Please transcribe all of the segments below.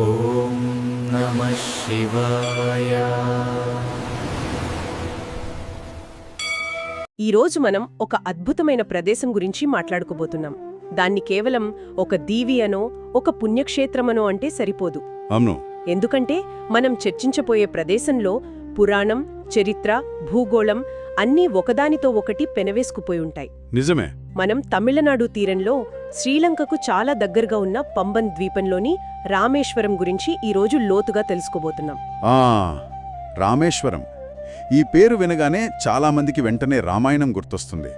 ఓం నమ శివాయ. ఈరోజు మనం ఒక అద్భుతమైన ప్రదేశం గురించి మాట్లాడుకోబోతున్నాం. దాన్ని కేవలం ఒక దీవి అనో ఒక పుణ్యక్షేత్రమనో అంటే సరిపోదు. ఎందుకంటే మనం చర్చించబోయే ప్రదేశంలో పురాణం చరిత్ర భూగోళం అన్నీ ఒకదానితో ఒకటి పెనవేసుకుపోయి ఉంటాయి. నిజమే. మనం తమిళనాడు తీరంలో శ్రీలంకకు చాలా దగ్గరగా ఉన్న పంబన్ ద్వీపంలోని రామేశ్వరం గురించి ఈరోజు లోతుగా తెలుసుకోబోతున్నాం. ఆ రామేశ్వరం. ఈ పేరు వినగానే చాలామందికి వెంటనే రామాయణం గుర్తొస్తుంది.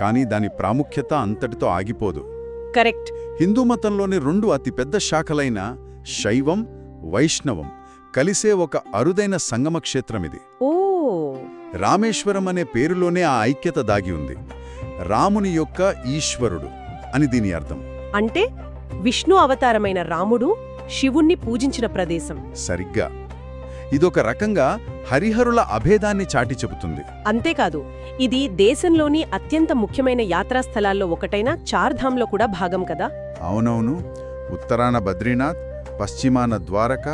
కానీ దాని ప్రాముఖ్యత అంతటితో ఆగిపోదు. కరెక్ట్. హిందూ మతంలోని రెండు అతిపెద్ద శాఖలైన శైవం వైష్ణవం. కలిసే ఒక అరుదైన సంగమ క్షేత్రమిది ఓ. రామేశ్వరం అనే పేరులోనే ఆ ఐక్యత దాగి ఉంది. రాముని యొక్క ఈశ్వరుడు అని దీని అర్థం. అంటే విష్ణు అవతారమైన రాముడు శివుణ్ణి పూజించిన ప్రదేశం. సరిగ్గా. ఇదొక రకంగా హరిహరుల అభేదాన్ని చాటి చెబుతుంది. అంతేకాదు ఇది దేశంలోని అత్యంత ముఖ్యమైన యాత్రాస్థలాల్లో ఒకటైన చార్ధామ్లో కూడా భాగం కదా? అవునవును. ఉత్తరాన బద్రీనాథ్ పశ్చిమాన ద్వారక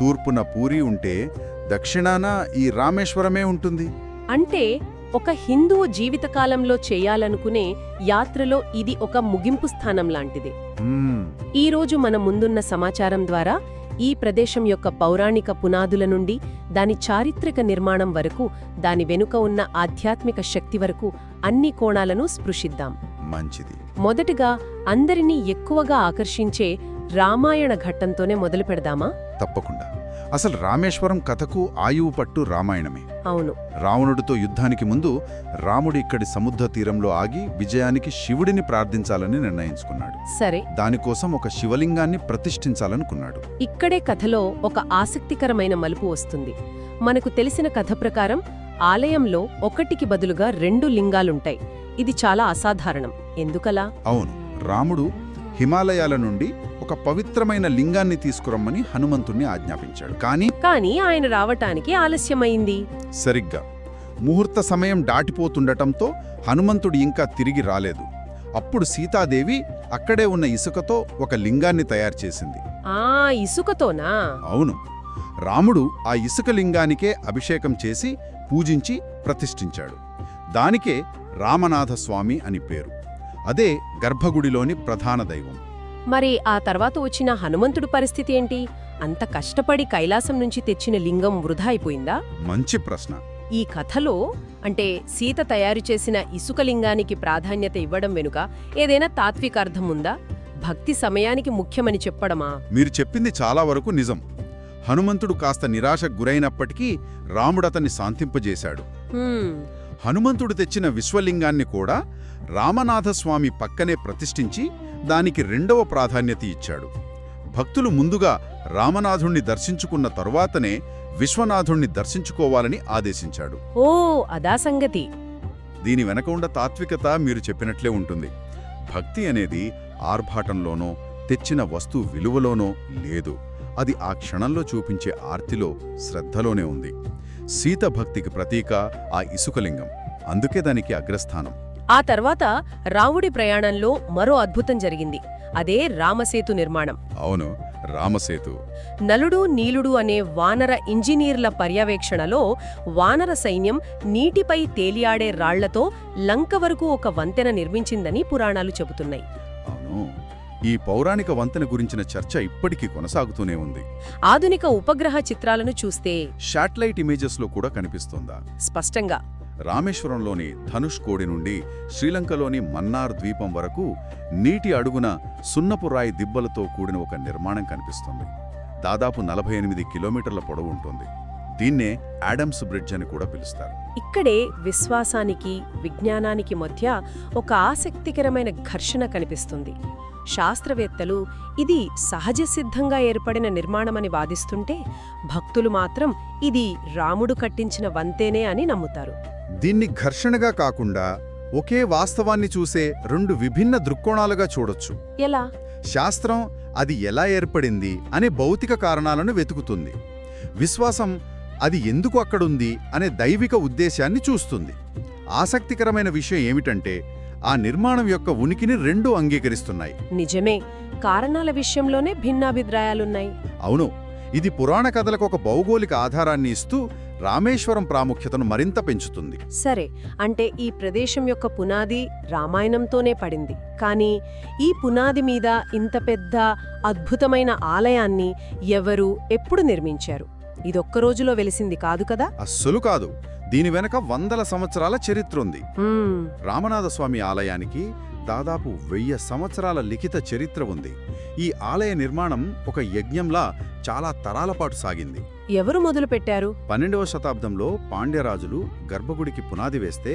తూర్పున పూరి ఉంటే దక్షిణాన ఈ రామేశ్వరమే ఉంటుంది. అంటే ఒక హిందువు జీవితకాలంలో చేయాలనుకునే యాత్రలో ఇది ఒక ముగింపు స్థానం లాంటిది. మ్మ్, ఈ రోజు మన ముందున్న సమాచారం ద్వారా ఈ ప్రదేశం యొక్క పౌరాణిక పునాదుల నుండి దాని చారిత్రక నిర్మాణం వరకు దాని వెనుక ఉన్న ఆధ్యాత్మిక శక్తి వరకు అన్ని కోణాలను స్పృశిద్దాం. మంచిది. మొదటగా అందరినీ ఎక్కువగా ఆకర్షించే రామాయణ ఘట్టంతోనే మొదలు పెడదామా తప్పకుండా. అసలు రామేశ్వరం కథకు ఆయువు పట్టు రామాయణమే. అవును. రావణుడితో యుద్ధానికి ముందు రాముడు ఇక్కడి సముద్ర తీరంలో ఆగి విజయానికి శివుడిని ప్రార్థించాలని నిర్ణయించుకున్నాడు. సరే. దానికోసం ఒక శివలింగాన్ని ప్రతిష్ఠించాలనుకున్నాడు. ఇక్కడే కథలో ఒక ఆసక్తికరమైన మలుపు వస్తుంది. మనకు తెలిసిన కథ ప్రకారం ఆలయంలో ఒకటికి బదులుగా రెండు లింగాలుంటాయి. ఇది చాలా అసాధారణం. ఎందుకలా? అవును. రాముడు హిమాలయాల నుండి ఒక పవిత్రమైన లింగాన్ని తీసుకురమ్మని హనుమంతుణ్ణి ఆజ్ఞాపించాడు. కానీ కానీ ఆయన రావటానికి ఆలస్యమైంది. సరిగ్గా ముహూర్త సమయం దాటిపోతుండటంతో హనుమంతుడు ఇంకా తిరిగి రాలేదు. అప్పుడు సీతాదేవి అక్కడే ఉన్న ఇసుకతో ఒక లింగాన్ని తయారు చేసింది. ఆ ఇసుకతోనా? అవును. రాముడు ఆ ఇసుక లింగానికే అభిషేకం చేసి పూజించి ప్రతిష్ఠించాడు. దానికే రామనాథస్వామి అని పేరు. అదే గర్భగుడిలోని ప్రధాన దైవం. మరి ఆ తర్వాత వచ్చిన హనుమంతుడు పరిస్థితి ఏంటి? అంత కష్టపడి కైలాసం నుంచి తెచ్చిన లింగం వృధా అయిపోయిందా? మంచి ప్రశ్న. ఈ కథలో అంటే సీత తయారు చేసిన ఇసుక లింగానికి ప్రాధాన్యత ఇవ్వడం వెనుక ఏదైనా తాత్విక అర్థం ఉందా? భక్తి సమయానికి ముఖ్యమని చెప్పడమా? మీరు చెప్పింది చాలా వరకు నిజం. హనుమంతుడు కాస్త నిరాశకు గురైనప్పటికీ రాముడతన్ని శాంతింపజేశాడు. హనుమంతుడు తెచ్చిన విశ్వలింగాన్ని కూడా రామనాథస్వామి పక్కనే ప్రతిష్ఠించి దానికి రెండవ ప్రాధాన్యత ఇచ్చాడు. భక్తులు ముందుగా రామనాథుణ్ణి దర్శించుకున్న తరువాతనే విశ్వనాథుణ్ణి దర్శించుకోవాలని ఆదేశించాడు. ఓ అదా సంగతి. దీని వెనక ఉన్న తాత్వికత మీరు చెప్పినట్లే ఉంటుంది. భక్తి అనేది ఆర్భాటంలోనో తెచ్చిన వస్తువు విలువలోనో లేదు. అది ఆ క్షణంలో చూపించే ఆర్తిలో శ్రద్ధలోనే ఉంది. సీత భక్తికి ప్రతీక ఆ ఇసుకలింగం. అందుకే దానికి అగ్రస్థానం. ఆ తర్వాత రావుడి ప్రయాణంలో మరో అద్భుతం జరిగింది. అదే రామసేతు నిర్మాణం. అవును రామసేతు. నలుడు నీలుడు అనే వానర ఇంజనీర్ల పర్యవేక్షణలో వానర సైన్యం నీటిపై తేలియాడే రాళ్ళతో లంక వరకు ఒక వంతెన నిర్మించిందని పురాణాలు చెబుతున్నాయి. అవును ఈ పౌరాణిక వంతెన గురించిన చర్చ ఇప్పటికీ కొనసాగుతూనే ఉంది. ఆధునిక ఉపగ్రహ చిత్రాలను చూస్తే శాటిలైట్ ఇమేజెస్లో కూడా కనిపిస్తోందా? స్పష్టంగా. రామేశ్వరంలోని ధనుష్కోడి నుండి శ్రీలంకలోని మన్నార్ ద్వీపం వరకు నీటి అడుగున సున్నపు రాయి దిబ్బలతో కూడిన ఒక నిర్మాణం కనిపిస్తుంది. దాదాపు నలభై ఎనిమిది కిలోమీటర్ల పొడవు ఉంటుంది. దీన్నే యాడమ్స్ బ్రిడ్జ్ అని కూడా పిలుస్తారు. ఇక్కడే విశ్వాసానికి విజ్ఞానానికి మధ్య ఒక ఆసక్తికరమైన ఘర్షణ కనిపిస్తుంది. శాస్త్రవేత్తలు ఇది సహజ సిద్ధంగా ఏర్పడిన నిర్మాణమని వాదిస్తుంటే భక్తులు మాత్రం ఇది రాముడు కట్టించిన వంతేనే అని నమ్ముతారు. దీన్ని ఘర్షణగా కాకుండా ఒకే వాస్తవాన్ని చూసే రెండు విభిన్న దృక్కోణాలుగా చూడొచ్చు. ఎలా? శాస్త్రం అది ఎలా ఏర్పడింది అనే భౌతిక కారణాలను వెతుకుతుంది. విశ్వాసం అది ఎందుకు అక్కడుంది అనే దైవిక ఉద్దేశాన్ని చూస్తుంది. ఆసక్తికరమైన విషయం ఏమిటంటే ఆ నిర్మాణం యొక్క ఉనికిని రెండూ అంగీకరిస్తున్నాయి. నిజమే. కారణాల విషయంలోనే భిన్నాభిప్రాయాలున్నాయి. అవును. ఇది పురాణ కథలకు ఒక భౌగోళిక ఆధారాన్ని ఇస్తూ రామేశ్వరం ప్రాముఖ్యతను మరింత పెంచుతుంది. సరే అంటే ఈ ప్రదేశం యొక్క పునాది రామాయణంతోనే పడింది. కానీ ఈ పునాది మీద ఇంత పెద్ద అద్భుతమైన ఆలయాన్ని ఎవరు ఎప్పుడు నిర్మించారు? ఇదొక్క రోజులో వెలిసింది కాదు కదా? అస్సలు కాదు. దీని వెనక వందల సంవత్సరాల చరిత్ర ఉంది. రామనాథస్వామి ఆలయానికి దాదాపు వెయ్యి సంవత్సరాల లిఖిత చరిత్ర ఉంది. ఈ ఆలయ నిర్మాణం ఒక యజ్ఞంలా చాలా తరాల పాటు సాగింది. ఎవరు మొదలు పెట్టారు? పన్నెండవ శతాబ్దంలో పాండ్యరాజులు గర్భగుడికి పునాది వేస్తే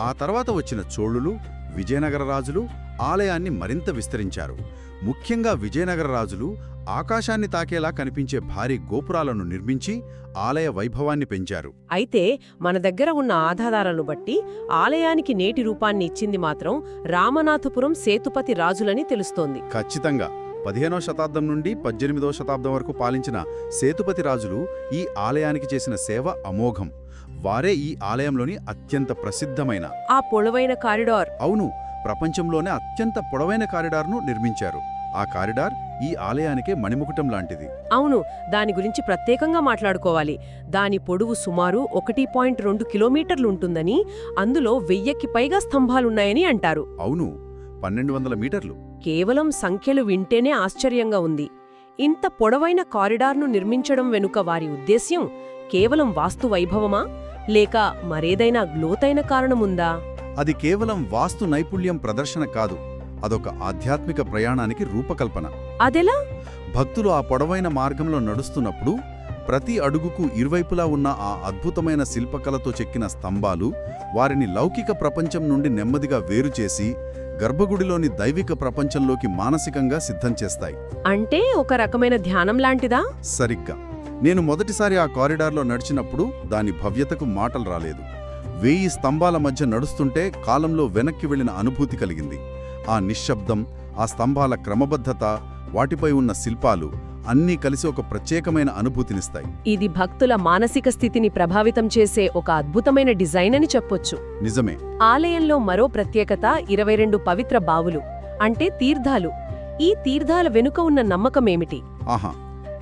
ఆ తర్వాత వచ్చిన చోళులు విజయనగర రాజులు ఆలయాన్ని మరింత విస్తరించారు. ముఖ్యంగా విజయనగర రాజులు ఆకాశాన్ని తాకేలా కనిపించే భారీ గోపురాలను నిర్మించి ఆలయ వైభవాన్ని పెంచారు. అయితే మన దగ్గర ఉన్న ఆధారాలను బట్టి ఆలయానికి నేటి రూపాన్ని ఇచ్చింది మాత్రం రామనాథపురం సేతుపతి రాజులని తెలుస్తోంది. ఖచ్చితంగా. పదిహేనో శతాబ్దం నుండి పద్దెనిమిదవ శతాబ్దం వరకు పాలించిన సేతుపతి రాజులు ఈ ఆలయానికి చేసిన సేవ అమోఘం. వారే ఈ ఆలయంలోని అత్యంత ప్రసిద్ధమైన. ఆ పొడవైన కారిడార్. అవును ప్రపంచంలోనే అత్యంత పొడవైన కారిడార్ను నిర్మించారు. ఆ కారిడార్ ఈ ఆలయానికే మణిముకుటం లాంటిది. అవును దాని గురించి ప్రత్యేకంగా మాట్లాడుకోవాలి. దాని పొడవు సుమారు ఒకటి పాయింట్ రెండు కిలోమీటర్లుంటుందని అందులో వెయ్యికి పైగా స్తంభాలున్నాయని అంటారు. అవును పన్నెండు వందల మీటర్లు. కేవలం సంఖ్యలు వింటేనే ఆశ్చర్యంగా ఉంది. ఇంత పొడవైన కారిడార్ను నిర్మించడం వెనుక వారి ఉద్దేశ్యం కేవలం వాస్తు వైభవమా? లేక మరేదైనా గ్లోతైన కారణముందా? అది కేవలం వాస్తు నైపుణ్యం ప్రదర్శన కాదు అదొక ఆధ్యాత్మిక ప్రయాణానికి రూపకల్పన. అదెలా? భక్తులు ఆ పొడవైన మార్గంలో నడుస్తున్నప్పుడు ప్రతి అడుగుకు ఇరువైపులా ఉన్న ఆ అద్భుతమైన శిల్పకళతో చెక్కిన స్తంభాలు వారిని లౌకిక ప్రపంచం నుండి నెమ్మదిగా వేరుచేసి గర్భగుడిలోని దైవిక ప్రపంచంలోకి మానసికంగా సిద్ధం చేస్తాయి. అంటే ఒక రకమైన ధ్యానం లాంటిదా? సరిగ్గా. నేను మొదటిసారి ఆ కారిడార్లో నడిచినప్పుడు దాని భవ్యతకు మాటలు రాలేదు. వేయి స్తంభాల మధ్య నడుస్తుంటే కాలంలో వెనక్కి వెళ్ళిన అనుభూతి కలిగింది. ఆ నిశ్శబ్దం ఆ స్తంభాల క్రమబద్ధత వాటిపై ఉన్న శిల్పాలు అన్నీ కలిసి ఒక ప్రత్యేకమైన అనుభూతినిస్తాయి. ఇది భక్తుల మానసిక స్థితిని ప్రభావితం చేసే ఒక అద్భుతమైన డిజైన్ అని చెప్పొచ్చు. నిజమే. ఆలయంలో మరో ప్రత్యేకత ఇరవై రెండు పవిత్ర బావులు అంటే తీర్థాలు. ఈ తీర్థాల వెనుక ఉన్న నమ్మకమేమిటి ఆహా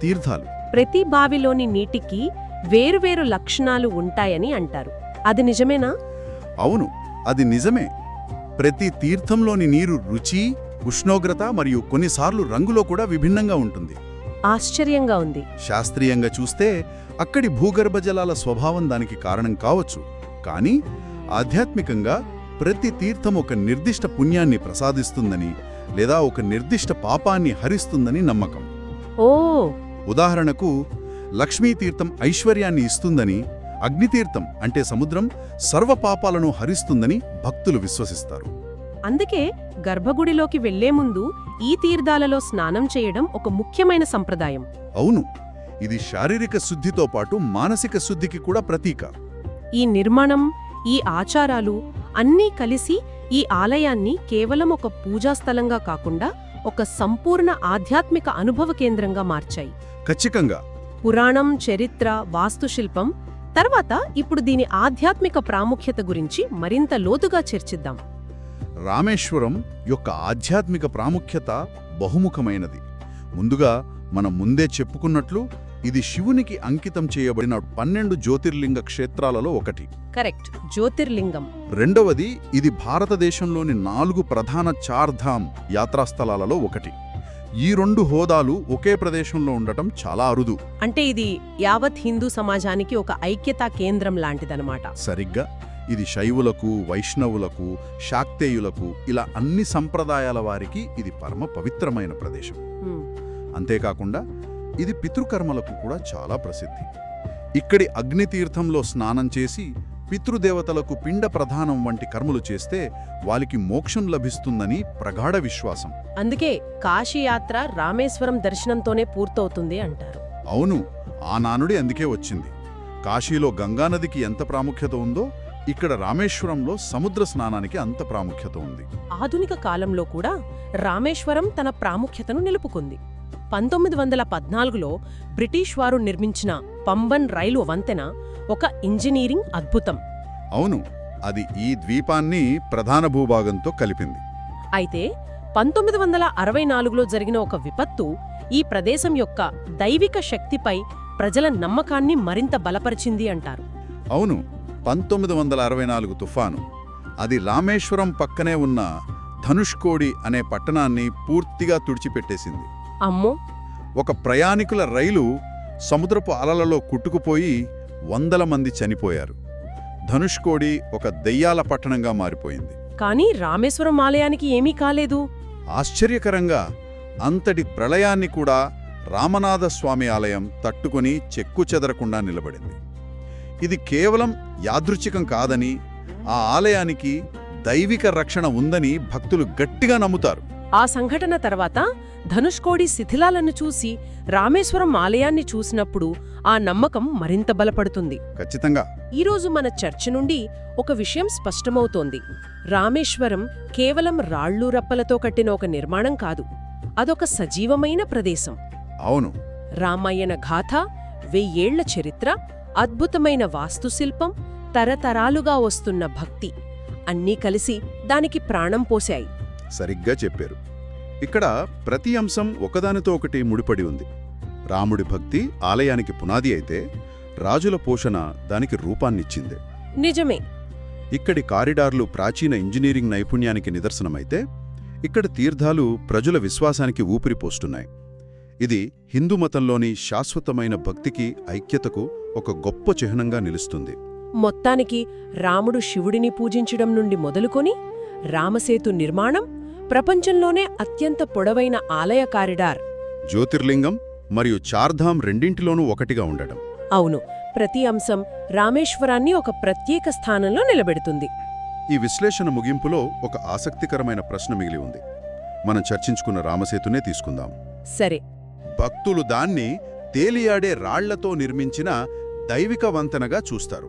తీర్థాలు. ప్రతి బావిలోని నీటికి వేరువేరు లక్షణాలు ఉంటాయని అంటారు. అది నిజమేనా? అవును అది నిజమే. ప్రతి తీర్థంలోని నీరు రుచి ఉష్ణోగ్రత మరియు కొన్నిసార్లు రంగులో కూడా విభిన్నంగా ఉంటుంది. ఆశ్చర్యంగా ఉంది. శాస్త్రీయంగా చూస్తే అక్కడి భూగర్భ జలాల స్వభావం దానికి కారణం కావచ్చు. కానీ ఆధ్యాత్మికంగా ప్రతి తీర్థం ఒక నిర్దిష్ట పుణ్యాన్ని ప్రసాదిస్తుందని లేదా ఒక నిర్దిష్ట పాపాన్ని హరిస్తుందని నమ్మకం. ఓ ఉదాహరణకు లక్ష్మీ తీర్థం ఐశ్వర్యాన్ని ఇస్తుందని అగ్నితీర్థం అంటే సముద్రం సర్వ పాపాలను హరిస్తుందని భక్తులు విశ్వసిస్తారు. అందుకే గర్భగుడిలోకి వెళ్ళే ముందు ఈ తీర్థాలలో స్నానం చేయడం ఒక ముఖ్యమైన సంప్రదాయం. అవును ఇది శారీరక శుద్ధితో పాటు మానసిక శుద్ధికి కూడా ప్రతీక. ఈ నిర్మాణం ఈ ఆచారాలు అన్నీ కలిసి ఈ ఆలయాన్ని కేవలం ఒక పూజాస్థలంగా కాకుండా ఒక సంపూర్ణ ఆధ్యాత్మిక అనుభవ కేంద్రంగా మార్చాయి. ఖచ్చితంగా. పురాణం చరిత్ర వాస్తుశిల్పం తర్వాత ఇప్పుడు దీని ఆధ్యాత్మిక ప్రాముఖ్యత గురించి మరింత లోతుగా చర్చిద్దాం. రామేశ్వరం యొక్క ఆధ్యాత్మిక ప్రాముఖ్యత బహుముఖమైనది. ముందుగా మనం ముందే చెప్పుకున్నట్లు ఇది శివునికి అంకితం చేయబడిన పన్నెండు జ్యోతిర్లింగ క్షేత్రాలలో ఒకటి. కరెక్ట్. జ్యోతిర్లింగం. రెండవది ఇది భారతదేశంలోని నాలుగు ప్రధాన చార్ధామ్ యాత్రాస్థలాలలో ఒకటి. ఈ రెండు హోదాలు ఒకే ప్రదేశంలో ఉండటం చాలా అరుదు. అంటే ఇది యావత్ హిందూ సమాజానికి ఒక ఐక్యతా కేంద్రం లాంటిదనమాట. సరిగ్గా. ఇది శైవులకు వైష్ణవులకు శాక్తేయులకు ఇలా అన్ని సంప్రదాయాల వారికి ఇది పరమ పవిత్రమైన ప్రదేశం. అంతేకాకుండా ఇది పితృకర్మలకు కూడా చాలా ప్రసిద్ధి. ఇక్కడి అగ్నితీర్థంలో స్నానం చేసి పితృదేవతలకు పిండ ప్రధానం వంటి కర్మలు చేస్తే వారికి మోక్షం లభిస్తుందని ప్రగాఢ విశ్వాసం. అందుకే కాశీ యాత్ర రామేశ్వరం దర్శనంతోనే పూర్తవుతుంది అంటారు. అవును ఆ నానుడి అందుకే వచ్చింది. కాశీలో గంగానదికి ఎంత ప్రాముఖ్యత ఉందో ఇక్కడ రామేశ్వరంలో సముద్ర స్నానానికి అంత ప్రాముఖ్యత ఉంది. ఆధునిక కాలంలో కూడా రామేశ్వరం తన ప్రాముఖ్యతను నిలుపుకుంది. పంతొమ్మిది వందల పద్నాలుగులో బ్రిటిష్ వారు నిర్మించిన పంబన్ రైలు వంతెన ఒక ఇంజనీరింగ్ అద్భుతం. అవును అది ఈ ద్వీపాన్ని ప్రధాన భూభాగంతో కలిపింది. అయితే పంతొమ్మిది వందల అరవై నాలుగులో జరిగిన ఒక విపత్తు ఈ ప్రదేశం యొక్క దైవిక శక్తిపై ప్రజల నమ్మకాన్ని మరింత బలపరిచింది అంటారు. అవును పంతొమ్మిది వందల అరవై నాలుగు తుఫాను. అది రామేశ్వరం పక్కనే ఉన్న ధనుష్కోడి అనే పట్టణాన్ని పూర్తిగా తుడిచిపెట్టేసింది. అమ్మో. ఒక ప్రయాణికుల రైలు సముద్రపు అలలలో కుట్టుకుపోయి వందల మంది చనిపోయారు. ధనుష్కోడి ఒక దెయ్యాల పట్టణంగా మారిపోయింది. కానీ రామేశ్వరం ఆలయానికి ఏమీ కాలేదు. ఆశ్చర్యకరంగా అంతటి ప్రళయాన్ని కూడా రామనాథస్వామి ఆలయం తట్టుకొని చెక్కుచెదరకుండా నిలబడింది. ఇది కేవలం యాదృచ్ఛికం కాదని ఆ ఆలయానికి దైవిక రక్షణ ఉందని భక్తులు గట్టిగా నమ్ముతారు. ఆ సంఘటన తర్వాత ధనుష్కోడి శిథిలాలను చూసి రామేశ్వరం ఆలయాన్ని చూసినప్పుడు ఆ నమ్మకం మరింత బలపడుతుంది. ఖచ్చితంగా. ఈరోజు మన చర్చ నుండి ఒక విషయం స్పష్టమవుతోంది. రామేశ్వరం కేవలం రాళ్ళు రప్పలతో కట్టిన ఒక నిర్మాణం కాదు అదొక సజీవమైన ప్రదేశం. అవును. రామాయణ గాథ వెయ్యేళ్ళ చరిత్ర అద్భుతమైన వాస్తుశిల్పం తరతరాలుగా వస్తున్న భక్తి అన్నీ కలిసి దానికి ప్రాణం పోశాయి. సరిగ్గా చెప్పారు. ఇక్కడ ప్రతి అంశం ఒకదానితో ఒకటి ముడిపడి ఉంది. రాముడి భక్తి ఆలయానికి పునాది అయితే రాజుల పోషణ దానికి రూపాన్నిచ్చింది. నిజమే. ఇక్కడి కారిడార్లు ప్రాచీన ఇంజనీరింగ్ నైపుణ్యానికి నిదర్శనమైతే ఇక్కడ తీర్థాలు ప్రజల విశ్వాసానికి ఊపిరిపోస్తున్నాయి ఇది హిందూ మతంలోని శాశ్వతమైన భక్తికి ఐక్యతకు ఒక గొప్ప చిహ్నంగా నిలుస్తుంది. మొత్తానికి రాముడు శివుడిని పూజించడం నుండి మొదలుకొని రామసేతు నిర్మాణం ప్రపంచంలోనే అత్యంత పొడవైన ఆలయ కారిడార్. జ్యోతిర్లింగం మరియు చార్ధాం రెండింటిలోనూ ఒకటిగా ఉండడం అవును ప్రతి అంశం రామేశ్వరాన్ని ఒక ప్రత్యేక స్థానంలో నిలబెడుతుంది. ఈ విశ్లేషణ ముగింపులో ఒక ఆసక్తికరమైన ప్రశ్న మిగిలి ఉంది. మనం చర్చించుకున్న రామసేతునే తీసుకుందాం. సరే. భక్తులు దాన్ని తేలియాడే రాళ్ళతో నిర్మించిన దైవిక వంతెనగా చూస్తారు.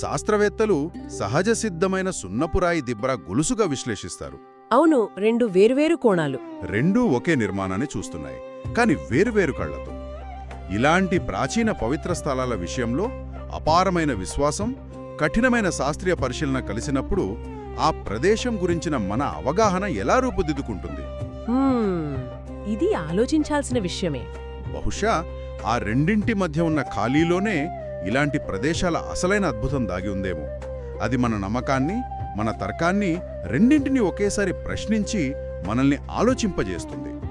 శాస్త్రవేత్తలు సహజ సిద్ధమైన సున్నపురాయి దిబ్బర గొలుసుగా విశ్లేషిస్తారు. అవును రెండు వేర్వేరు కోణాలు. రెండూ ఒకే నిర్మాణాన్ని చూస్తున్నాయి కాని వేరువేరు కళ్ళతో ఇలాంటి ప్రాచీన పవిత్ర స్థలాల విషయంలో అపారమైన విశ్వాసం కఠినమైన శాస్త్రీయ పరిశీలన కలిసినప్పుడు ఆ ప్రదేశం గురించిన మన అవగాహన ఎలా రూపుదిద్దుకుంటుంది? ఇది ఆలోచించాల్సిన విషయమే. బహుశా ఆ రెండింటి మధ్య ఉన్న ఖాళీలోనే ఇలాంటి ప్రదేశాల అసలైన అద్భుతం దాగి ఉందేమో. అది మన నమ్మకాన్ని మన తర్కాన్ని రెండింటినీ ఒకేసారి ప్రశ్నించి మనల్ని ఆలోచింపజేస్తుంది.